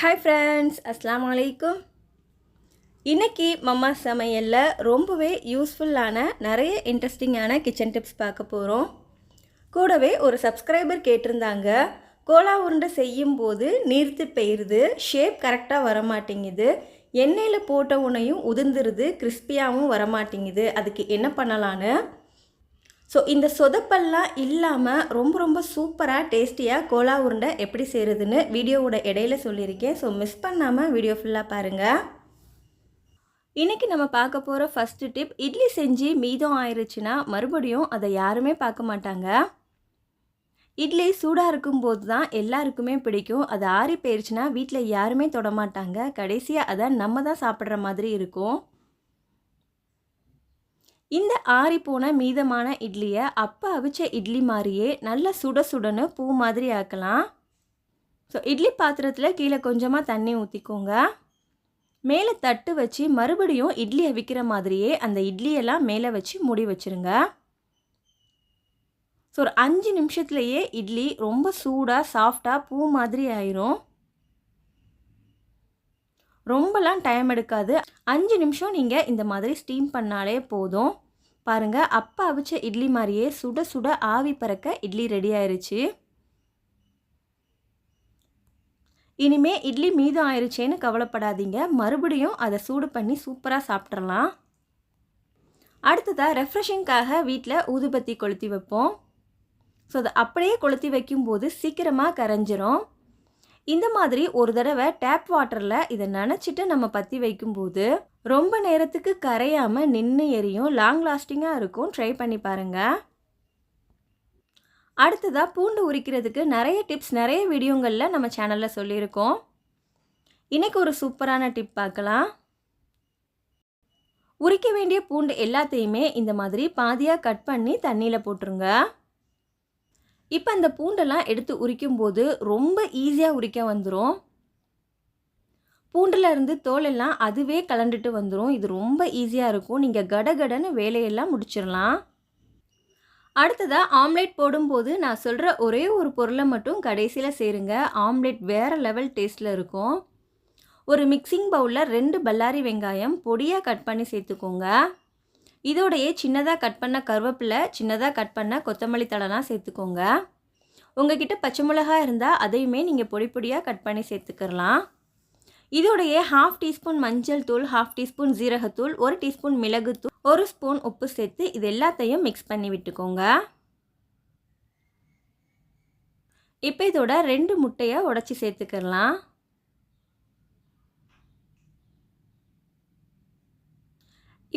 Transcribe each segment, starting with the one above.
Hi friends அஸ்லாம் வலைக்கும் இன்றைக்கி மம்மா சமையலில் ரொம்பவே யூஸ்ஃபுல்லான நிறைய இன்ட்ரெஸ்டிங்கான கிச்சன் டிப்ஸ் பார்க்க போகிறோம் கூடவே ஒரு சப்ஸ்கிரைபர் கேட்டிருந்தாங்க. கோலா உருண்டை செய்யும்போது நீர்த்து பெய்யுது ஷேப் கரெக்டாக வர மாட்டேங்குது எண்ணெயில் போட்ட உனையும் உதிர்ந்துருது கிறிஸ்பியாகவும் வர மாட்டேங்குது அதுக்கு என்ன பண்ணலான்னு ஸோ இந்த சொதப்பல்லாம் இல்லாமல் ரொம்ப ரொம்ப சூப்பராக டேஸ்டியாக கோலா உருண்டை எப்படி செய்கிறதுன்னு வீடியோவோட இடையில சொல்லியிருக்கேன். ஸோ மிஸ் பண்ணாமல் வீடியோ ஃபுல்லாக பாருங்கள் இன்றைக்கி நம்ம பார்க்க போகிற ஃபஸ்ட்டு டிப் இட்லி செஞ்சு மீதம் ஆயிடுச்சுன்னா மறுபடியும் அதை யாருமே பார்க்க மாட்டாங்க. இட்லி சூடாக இருக்கும்போது தான் எல்லாருக்குமே பிடிக்கும். அது ஆறி போயிடுச்சுன்னா வீட்டில் யாருமே தொட மாட்டாங்க. கடைசியாக அதை நம்ம தான் சாப்பிட்ற மாதிரி இருக்கும். இந்த ஆறிப்போன மீதமான இட்லியை அப்போ அவிச்ச இட்லி மாதிரியே நல்ல சுட சுடன்னு பூ மாதிரி ஆக்கலாம். ஸோ இட்லி பாத்திரத்தில் கீழே கொஞ்சமாக தண்ணி ஊற்றிக்கோங்க மேலே தட்டு வச்சு மறுபடியும் இட்லி அவிக்கிற மாதிரியே அந்த இட்லியெல்லாம் மேலே வச்சு மூடி வச்சுருங்க. ஸோ ஒரு அஞ்சு நிமிஷத்துலையே இட்லி ரொம்ப சூடாக சாஃப்டாக பூ மாதிரி ஆயிரும். ரொம்பலாம் டைம் எடுக்காது. அஞ்சு நிமிஷம் நீங்கள் இந்த மாதிரி ஸ்டீம் பண்ணாலே போதும். பாருங்கள் அப்போ அவிச்ச இட்லி மாதிரியே சுட சுட ஆவி பறக்க இட்லி ரெடி ஆயிடுச்சு இனிமே இட்லி மீதம் ஆயிருச்சேன்னு கவலைப்படாதீங்க. மறுபடியும் அதை சூடு பண்ணி சூப்பராக சாப்பிட்றலாம் அடுத்ததாக ரெஃப்ரெஷிங்காக வீட்டில் ஊதுபத்தி கொளுத்தி வைப்போம். ஸோ அதை அப்படியே கொளுத்தி வைக்கும்போது சீக்கிரமாக கரைஞ்சிரும். இந்த மாதிரி ஒரு தடவை டேப் வாட்டரில் இதை நினச்சிட்டு நம்ம பற்றி வைக்கும்போது ரொம்ப நேரத்துக்கு கரையாமல் நின்று எரியும் லாங் லாஸ்டிங்காக இருக்கும். ட்ரை பண்ணி பாருங்கள் அடுத்ததாக பூண்டு உரிக்கிறதுக்கு நிறைய டிப்ஸ் நிறைய வீடியோங்களில் நம்ம சேனலில் சொல்லியிருக்கோம். இன்றைக்கி ஒரு சூப்பரான டிப் பார்க்கலாம். உரிக்க வேண்டிய பூண்டு எல்லாத்தையுமே இந்த மாதிரி பாதியாக கட் பண்ணி தண்ணியில் போட்டுருங்க. இப்போ அந்த பூண்டெல்லாம் எடுத்து உரிக்கும் போது ரொம்ப ஈஸியாக உரிக்க வந்துடும் பூண்டில் இருந்து தோலெல்லாம் அதுவே கலண்டுட்டு வந்துடும் இது ரொம்ப ஈஸியாக இருக்கும். நீங்கள் கடகடன்னு வேலையெல்லாம் முடிச்சிடலாம் அடுத்ததாக ஆம்லேட் போடும்போது நான் சொல்கிற ஒரே ஒரு பொருளை மட்டும் கடைசியில் சேருங்க. ஆம்லேட் வேறு லெவல் டேஸ்ட்டில் இருக்கும். ஒரு மிக்சிங் பவுலில் ரெண்டு பல்லாரி வெங்காயம் பொடியாக கட் பண்ணி சேர்த்துக்கோங்க. இதோடையே சின்னதாக கட் பண்ண கருவேப்பிலை சின்னதாக கட் பண்ண கொத்தமல்லி தழைலாம் சேர்த்துக்கோங்க. உங்ககிட்ட பச்சை மிளகா இருந்தால் அதையுமே நீங்கள் பொடி பொடியாக கட் பண்ணி சேர்த்துக்கலாம் இதோடைய ஹாஃப் டீஸ்பூன் மஞ்சள் தூள் ஹாஃப் டீஸ்பூன் ஜீரகத்தூள் ஒரு டீஸ்பூன் மிளகுத்தூள் ஒரு ஸ்பூன் உப்பு சேர்த்து இது எல்லாத்தையும் மிக்ஸ் பண்ணி விட்டுக்கோங்க. இப்போ இதோட ரெண்டு முட்டையை உடச்சி சேர்த்துக்கலாம்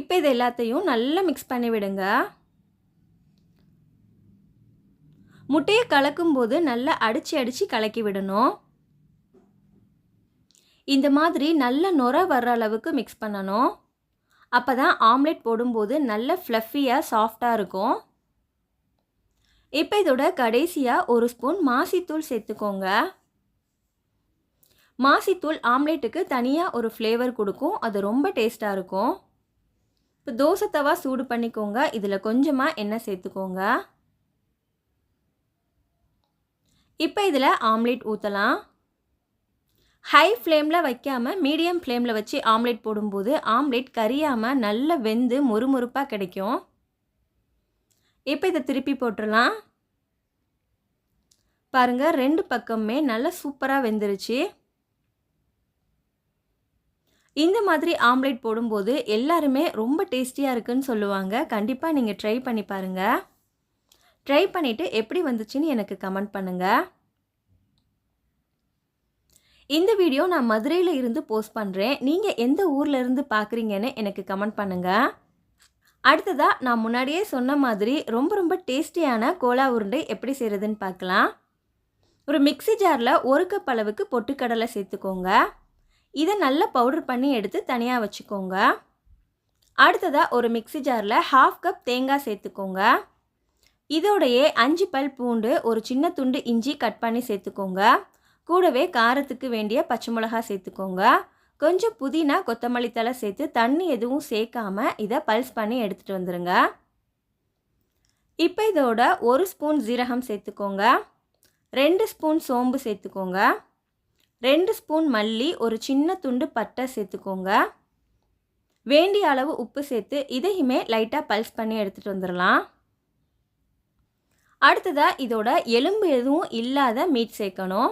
இப்போ இது எல்லாத்தையும் நல்லா மிக்ஸ் பண்ணி விடுங்க. முட்டையை கலக்கும்போது நல்லா அடித்து அடித்து கலக்கி விடணும். இந்த மாதிரி நல்ல நுர வர்ற அளவுக்கு மிக்ஸ் பண்ணணும். அப்போ தான் ஆம்லேட் போடும்போது நல்ல ஃப்ளஃபியாக சாஃப்டாக இருக்கும். இப்போ இதோட கடைசியாக ஒரு ஸ்பூன் மாசித்தூள் சேர்த்துக்கோங்க. மாசித்தூள் ஆம்லேட்டுக்கு தனியாக ஒரு ஃப்ளேவர் கொடுக்கும். அது ரொம்ப டேஸ்ட்டாக இருக்கும். இப்போ தோசை தவா சூடு பண்ணிக்கோங்க. இதில் கொஞ்சமாக எண்ணெய் சேர்த்துக்கோங்க. இப்போ இதில் ஆம்லேட் ஊற்றலாம் ஹை ஃப்ளேமில் வைக்காமல் மீடியம் ஃப்ளேமில் வச்சு ஆம்லேட் போடும்போது ஆம்லேட் கரியாமல் நல்லா வெந்து மொறுமொறுப்பாக கிடைக்கும். இப்போ இதை திருப்பி போட்டுடலாம். பாருங்கள் ரெண்டு பக்கமுமே நல்லா சூப்பராக வெந்துருச்சு. இந்த மாதிரி ஆம்லேட் போடும்போது எல்லாருமே ரொம்ப டேஸ்டியாக இருக்குன்னு சொல்லுவாங்க. கண்டிப்பாக நீங்கள் ட்ரை பண்ணி பாருங்கள் ட்ரை பண்ணிவிட்டு எப்படி வந்துச்சுன்னு எனக்கு கமெண்ட் பண்ணுங்கள் இந்த வீடியோ நான் மதுரையில் இருந்து போஸ்ட் பண்ணுறேன் நீங்கள் எந்த ஊரில் இருந்து பார்க்குறீங்கன்னு எனக்கு கமெண்ட் பண்ணுங்கள் அடுத்ததாக நான் முன்னாடியே சொன்ன மாதிரி ரொம்ப ரொம்ப டேஸ்டியான கோலா உருண்டை எப்படி செய்கிறதுன்னு பார்க்கலாம். ஒரு மிக்சி ஜாரில் ஒரு கப் அளவுக்கு பொட்டுக்கடலை சேர்த்துக்கோங்க. இதை நல்லா பவுடர் பண்ணி எடுத்து தனியாக வச்சுக்கோங்க. அடுத்ததாக ஒரு மிக்சி ஜாரில் ஹாஃப் கப் தேங்காய் சேர்த்துக்கோங்க. இதோடையே அஞ்சு பல் பூண்டு ஒரு சின்ன துண்டு இஞ்சி கட் பண்ணி சேர்த்துக்கோங்க. கூடவே காரத்துக்கு வேண்டிய பச்சை மிளகா சேர்த்துக்கோங்க. கொஞ்சம் புதினா கொத்தமல்லி தலை சேர்த்து தண்ணி எதுவும் சேர்க்காம இதை பல்ஸ் பண்ணி எடுத்துகிட்டு வந்துடுங்க இப்போ இதோட ஒரு ஸ்பூன் ஜீரகம் சேர்த்துக்கோங்க. ரெண்டு ஸ்பூன் சோம்பு சேர்த்துக்கோங்க. ரெண்டு ஸ்பூன் மல்லி ஒரு சின்ன துண்டு பட்டை சேர்த்துக்கோங்க. வேண்டிய அளவு உப்பு சேர்த்து இதையுமே லைட்டாக பல்ஸ் பண்ணி எடுத்துகிட்டு வந்துடலாம் அடுத்ததாக இதோட எலும்பு எதுவும் இல்லாத மீட் சேர்க்கணும்.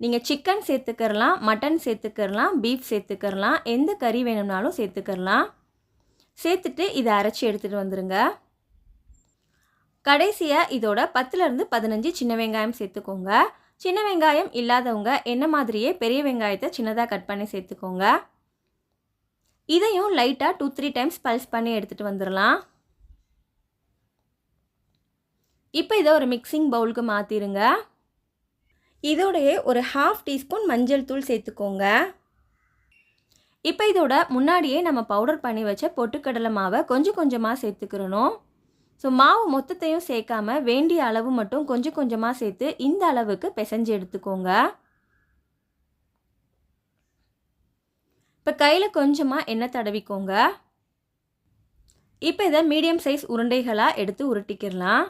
நீங்கள் சிக்கன் சேர்த்துக்கிறலாம் மட்டன் சேர்த்துக்கிறலாம் பீஃப் சேர்த்துக்கிறலாம் எந்த கறி வேணும்னாலும் சேர்த்துக்கிறலாம் சேர்த்துட்டு இதை அரைச்சி எடுத்துகிட்டு வந்துடுங்க கடைசியாக இதோட பத்துலேருந்து பதினஞ்சு சின்ன வெங்காயம் சேர்த்துக்கோங்க. சின்ன வெங்காயம் இல்லாதவங்க என்ன மாதிரியே பெரிய வெங்காயத்தை சின்னதாக கட் பண்ணி சேர்த்துக்கோங்க. இதையும் லைட்டாக டூ த்ரீ டைம்ஸ் பல்ஸ் பண்ணி எடுத்துகிட்டு வந்துடலாம் இப்போ இதை ஒரு மிக்சிங் பவுலுக்கு மாற்றிடுங்க இதோடையே ஒரு ஹாஃப் டீஸ்பூன் மஞ்சள் தூள் சேர்த்துக்கோங்க. இப்போ இதோட முன்னாடியே நம்ம பவுடர் பண்ணி வச்ச பொட்டுக்கடலை மாவை கொஞ்சம் கொஞ்சமாக சேர்த்துக்கிறணும். ஸோ மாவு மொத்தத்தையும் சேர்க்காம வேண்டிய அளவு மட்டும் கொஞ்சம் கொஞ்சமாக சேர்த்து இந்த அளவுக்கு பிசைஞ்சு எடுத்துக்கோங்க. இப்போ கையில் கொஞ்சமாக எண்ணெய் தடவிக்கோங்க. இப்போ இதை மீடியம் சைஸ் உருண்டைகளாக எடுத்து உருட்டிக்கிடலாம்.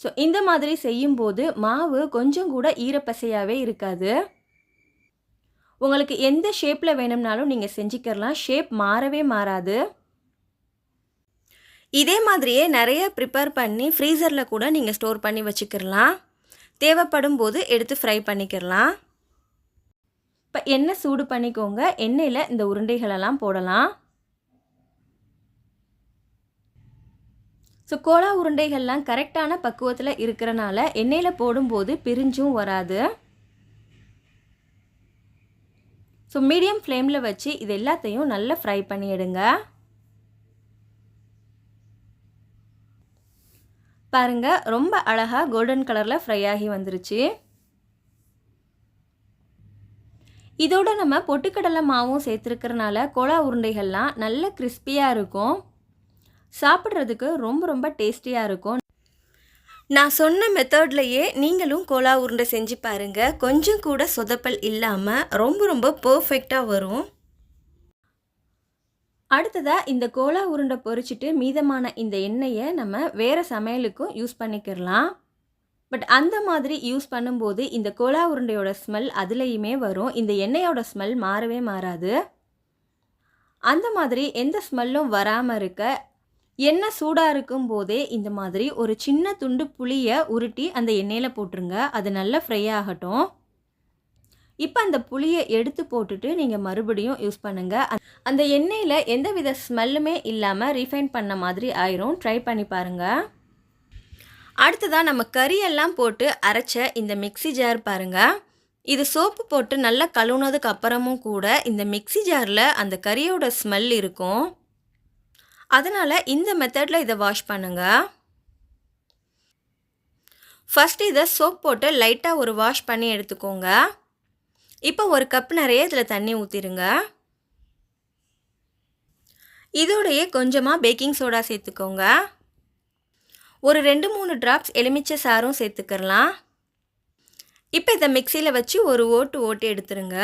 ஸோ இந்த மாதிரி செய்யும்போது மாவு கொஞ்சம் கூட ஈரப்பசையாகவே இருக்காது. உங்களுக்கு எந்த ஷேப்பில் வேணும்னாலும் நீங்கள் செஞ்சுக்கிறலாம் ஷேப் மாறவே மாறாது. இதே மாதிரியே நிறைய ப்ரிப்பேர் பண்ணி ஃப்ரீசரில் கூட நீங்கள் ஸ்டோர் பண்ணி வச்சுக்கிடலாம். தேவைப்படும் போது எடுத்து ஃப்ரை பண்ணிக்கிடலாம். இப்போ எண்ணெய் சூடு பண்ணிக்கோங்க. எண்ணெயில் இந்த உருண்டைகளெல்லாம் போடலாம். ஸோ கோலா உருண்டைகள்லாம் கரெக்டான பக்குவத்தில் இருக்கிறனால எண்ணெயில் போடும்போது பிரிஞ்சும் வராது. ஸோ மீடியம் ஃப்ளேமில் வச்சு இது எல்லாத்தையும் நல்லா ஃப்ரை பண்ணி பாருங்கள் ரொம்ப அழகாக கோல்டன் கலரில் ஃப்ரை ஆகி வந்துருச்சு. இதோட நம்ம பொட்டுக்கடலை மாவும் சேர்த்துருக்கிறனால கோலா உருண்டைகள்லாம் நல்ல கிறிஸ்பியாக இருக்கும். சாப்பிட்றதுக்கு ரொம்ப ரொம்ப டேஸ்டியாக இருக்கும். நான் சொன்ன மெத்தட்லையே நீங்களும் கோலா உருண்டை செஞ்சு பாருங்கள் கொஞ்சம் கூட சொதப்பல் இல்லாமல் ரொம்ப ரொம்ப பர்ஃபெக்டாக வரும். அடுத்ததாக இந்த கோலா உருண்டை பொறிச்சிட்டு மீதமான இந்த எண்ணெயை நம்ம வேறு சமையலுக்கும் யூஸ் பண்ணிக்கிறலாம் பட் அந்த மாதிரி யூஸ் பண்ணும்போது இந்த கோலா உருண்டையோட ஸ்மெல் அதுலேயுமே வரும். இந்த எண்ணெயோட ஸ்மெல் மாறவே மாறாது. அந்த மாதிரி எந்த ஸ்மெல்லும் வராமல் இருக்க எண்ணெய் சூடாக இருக்கும் போதே இந்த மாதிரி ஒரு சின்ன துண்டு புளியை உருட்டி அந்த எண்ணெயில் போட்டுருங்க. அது நல்லா ஃப்ரை ஆகட்டும். இப்போ அந்த புளியை எடுத்து போட்டுட்டு நீங்கள் மறுபடியும் யூஸ் பண்ணுங்கள் அந்த எண்ணெயில் எந்த வித ஸ்மெல்லுமே இல்லாமல் ரீஃபைன் பண்ண மாதிரி ஆயிரும். ட்ரை பண்ணி பாருங்கள் அடுத்ததாக நம்ம கறியெல்லாம் போட்டு அரைச்ச இந்த மிக்ஸி ஜார் பாருங்கள் இது சோப்பு போட்டு நல்லா கழுவுனதுக்கு அப்புறமும் கூட இந்த மிக்ஸி ஜாரில் அந்த கறியோட ஸ்மெல் இருக்கும். அதனால் இந்த மெத்தடில் இதை வாஷ் பண்ணுங்கள் ஃபஸ்ட் இதை சோப் போட்டு லைட்டாக ஒரு வாஷ் பண்ணி எடுத்துக்கோங்க. இப்போ ஒரு கப் நிறைய இதில் தண்ணி ஊற்றிடுங்க இதோடையே கொஞ்சமாக பேக்கிங் சோடா சேர்த்துக்கோங்க. ஒரு ரெண்டு மூணு ட்ராப்ஸ் எலுமிச்சை சாரும் சேர்த்துக்கிறலாம். இப்போ இதை மிக்சியில் வச்சு ஒரு ஓட்டு ஓட்டு எடுத்துருங்க.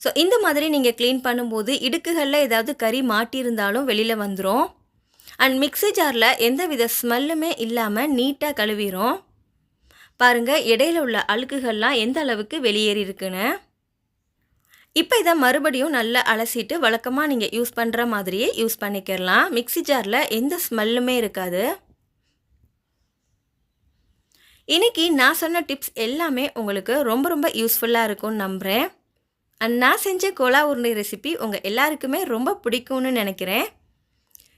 ஸோ இந்த மாதிரி நீங்கள் க்ளீன் பண்ணும்போது இடுக்குகளில் ஏதாவது கறி மாட்டியிருந்தாலும் வெளியில் வந்துடும் அண்ட் மிக்ஸி ஜாரில் எந்த வித ஸ்மெல்லுமே இல்லாமல் நீட்டாக கழுவிடும் பாருங்கள் இடையில உள்ள அழுக்குகள்லாம் எந்த அளவுக்கு வெளியேறி இருக்குன்னு? இப்போ இதை மறுபடியும் நல்லா அலசிட்டு வழக்கமாக நீங்கள் யூஸ் பண்ணுற மாதிரியே யூஸ் பண்ணிக்கிறலாம் மிக்ஸி ஜாரில் எந்த ஸ்மெல்லுமே இருக்காது. இன்றைக்கி நான் சொன்ன டிப்ஸ் எல்லாமே உங்களுக்கு ரொம்ப ரொம்ப யூஸ்ஃபுல்லாக இருக்கும்னு நம்புகிறேன் அண்ட் நான் செஞ்ச கோலா உருண்டை ரெசிபி உங்கள் எல்லாருக்குமே ரொம்ப பிடிக்கும்னு நினைக்கிறேன்.